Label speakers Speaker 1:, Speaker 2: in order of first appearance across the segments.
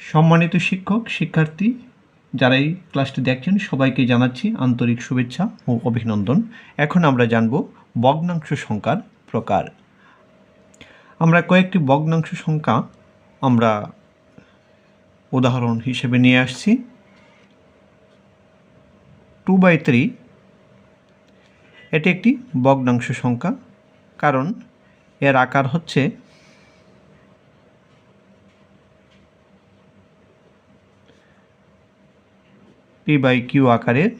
Speaker 1: সম্মানিত শিক্ষক, শিক্ষার্থী যারা এই ক্লাসটি দেখছেন, সবাইকে জানাচ্ছি আন্তরিক শুভেচ্ছা ও অভিনন্দন। এখন আমরা জানব ভগ্নাংশ সংখ্যার প্রকার। আমরা কয়েকটি ভগ্নাংশ সংখ্যা আমরা উদাহরণ হিসেবে নিয়ে আসছি। টু বাই থ্রি, এটি একটি ভগ্নাংশ সংখ্যা, কারণ এর আকার হচ্ছে পি বাই কিউ আকারের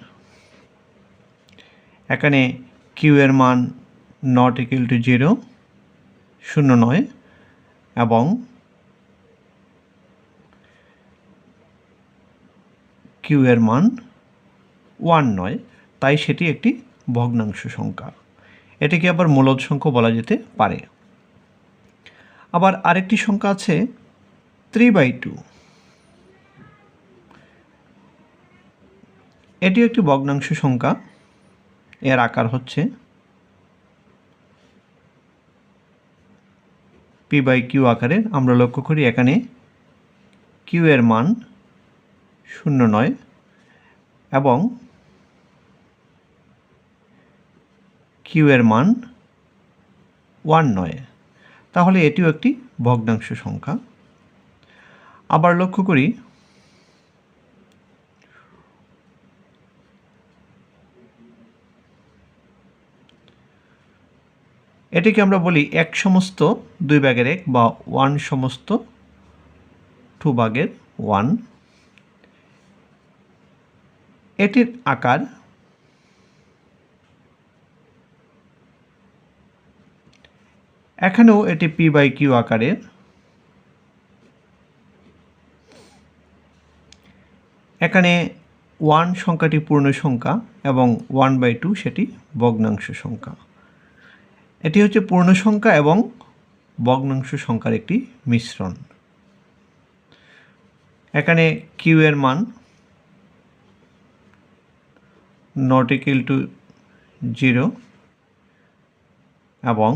Speaker 1: এখানে কিউ এর মান নট ইকুয়াল টু জিরো শূন্য নয়, এবং কিউ এর মান ওয়ান নয়, তাই সেটি একটি ভগ্নাংশ সংখ্যা। এটিকে আবার মূলদ সংখ্যা বলা যেতে পারে। আবার আরেকটি সংখ্যা আছে থ্রি বাই টু এটিও একটি ভগ্নাংশ সংখ্যা। এর আকার হচ্ছে পি বাই কিউ আকারের। আমরা লক্ষ্য করি এখানে কিউ এর মান শূন্য নয় এবং কিউ এর মান ওয়ান নয়। তাহলে এটিও একটি ভগ্নাংশ সংখ্যা। আবার লক্ষ্য করি এটিকে আমরা বলি এক সমস্ত, দুই ভাগের এক বা ওয়ান সমস্ত, টু ভাগের ওয়ান। এটির আকার এখানেও এটি পি বাই কিউ আকারের। এখানে ওয়ান সংখ্যাটি পূর্ণ সংখ্যা এবং ওয়ান বাই টু সেটি ভগ্নাংশ সংখ্যা। এটি হচ্ছে পূর্ণ সংখ্যা এবং ভগ্নাংশ সংখ্যার একটি মিশ্রণ। এখানে কিউ এর মান নট ইকুয়াল টু জিরো এবং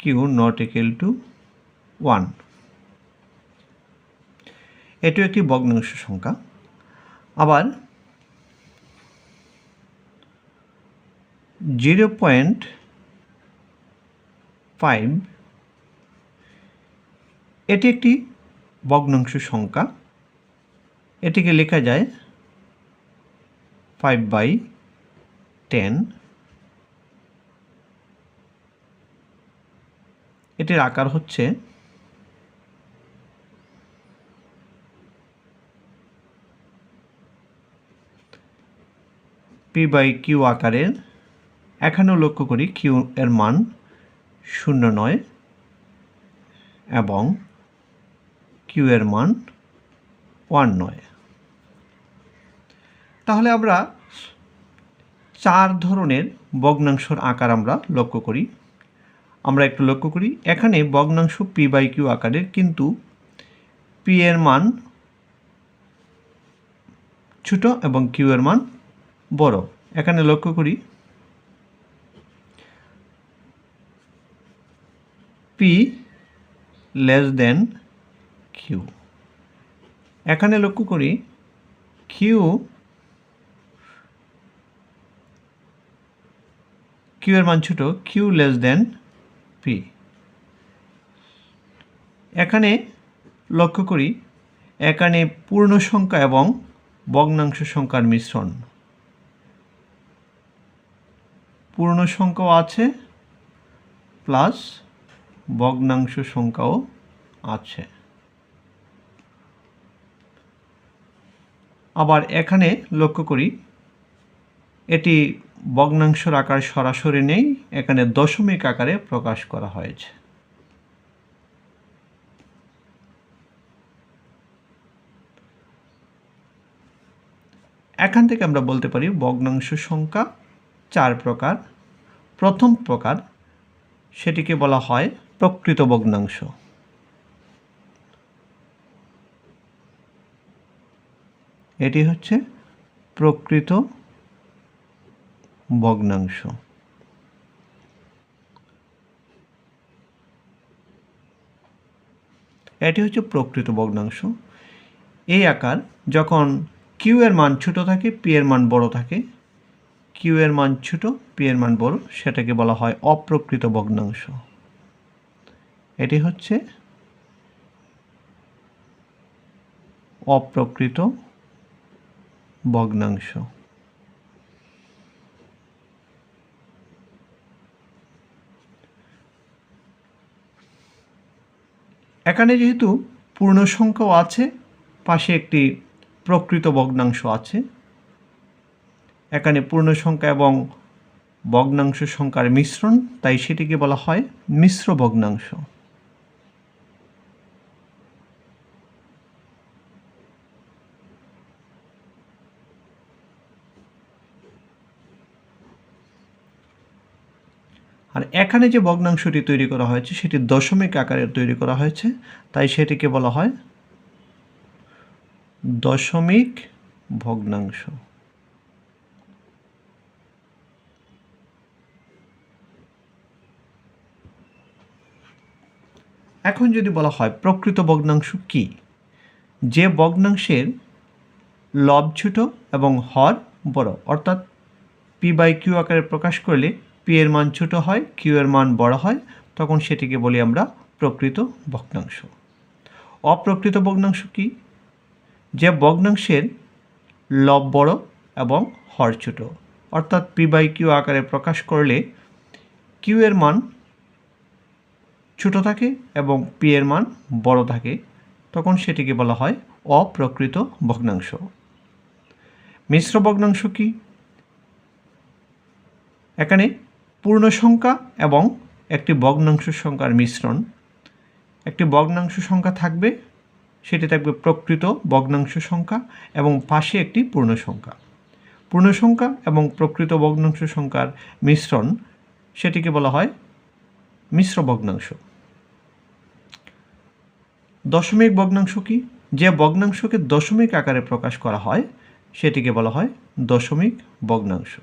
Speaker 1: Q not equal to one এটিও একটি ভগ্নাংশ সংখ্যা। আবার জিরো পয়েন্ট ফাইভ, এটি একটি ভগ্নাংশ সংখ্যা। এটিকে লেখা যায় ফাইভ বাই টেন। এটির আকার হচ্ছে পি বাই কিউ আকারের এখানেও লক্ষ্য করি কিউ এর মান শূন্য নয় এবং কিউ এর মান ওয়ান নয়। তাহলে আমরা চার ধরনের ভগ্নাংশর আকার আমরা লক্ষ্য করি। আমরা একটু লক্ষ্য করি, এখানে ভগ্নাংশ পি বাই কিউ আকারের, কিন্তু পি এর মান ছোট এবং কিউ এর মান বড়। এখানে লক্ষ্য করি পি লেস দেন কিউ এখানে লক্ষ্য করি কিউ কিউ এর মান ছোট কিউ লেস দেন পি এখানে লক্ষ্য করি, এখানে পূর্ণ সংখ্যা এবং ভগ্নাংশ সংখ্যার মিশ্রণ। পূর্ণ সংখ্যাও আছে প্লাস ভগ্নাংশ সংখ্যাও আছে। আবার এখানে লক্ষ্য করি, এটি ভগ্নাংশর আকার সরাসরি নেই, এখানে দশমিক আকারে প্রকাশ করা হয়েছে। এখান থেকে আমরা বলতে পারি ভগ্নাংশ সংখ্যা, চার প্রকার। প্রথম প্রকার, সেটিকে বলা হয় প্রকৃত ভগ্নাংশ। এটি হচ্ছে প্রকৃত ভগ্নাংশ। এটি হচ্ছে প্রকৃত ভগ্নাংশ। এই আকার যখন কিউ এর মান ছোট থাকে পি এর মান বড় থাকে কিউ এর মান ছোট পি এর মান বড়, সেটাকে বলা হয় অপ্রকৃত ভগ্নাংশ। এটি হচ্ছে অপ্রকৃত ভগ্নাংশ। এখানে যেহেতু পূর্ণ সংখ্যাও আছে, পাশে একটি প্রকৃত ভগ্নাংশ আছে। এখানে পূর্ণ সংখ্যা এবং ভগ্নাংশ সংখ্যার মিশ্রণ, তাই সেটিকে বলা হয় মিশ্র ভগ্নাংশ। আর এখানে যে ভগ্নাংশটি তৈরি করা হয়েছে, সেটি দশমিক আকারে তৈরি করা হয়েছে। তাই সেটিকে বলা হয় দশমিক ভগ্নাংশ। এখন যদি বলা হয় প্রকৃত ভগ্নাংশ কি? যে ভগ্নাংশের লব ছোট এবং হর বড়, অর্থাৎ পি বাই কিউ আকারে প্রকাশ করলে পি এর মান ছোট হয় কিউ এর মান বড় হয়, তখন সেটিকে বলি আমরা প্রকৃত ভগ্নাংশ। অপ্রকৃত ভগ্নাংশ কি? যে ভগ্নাংশের লব বড় এবং হর ছোট। অর্থাৎ পি বাই কিউ আকারে প্রকাশ করলে কিউ এর মান ছোট থাকে এবং পি এর মান বড় থাকে, তখন সেটিকে বলা হয় অপ্রকৃত ভগ্নাংশ। মিশ্র ভগ্নাংশ কি? এখানে পূর্ণ সংখ্যা এবং একটি ভগ্নাংশ সংখ্যার মিশ্রণ। একটি ভগ্নাংশ সংখ্যা থাকবে, সেটি থাকবে প্রকৃত ভগ্নাংশ সংখ্যা এবং পাশে একটি পূর্ণ সংখ্যা। পূর্ণ সংখ্যা এবং প্রকৃত ভগ্নাংশ সংখ্যার মিশ্রণ, সেটিকে বলা হয় মিশ্র ভগ্নাংশ। দশমিক ভগ্নাংশ কি? যে ভগ্নাংশকে দশমিক আকারে প্রকাশ করা হয়, সেটিকে বলা হয় দশমিক ভগ্নাংশ।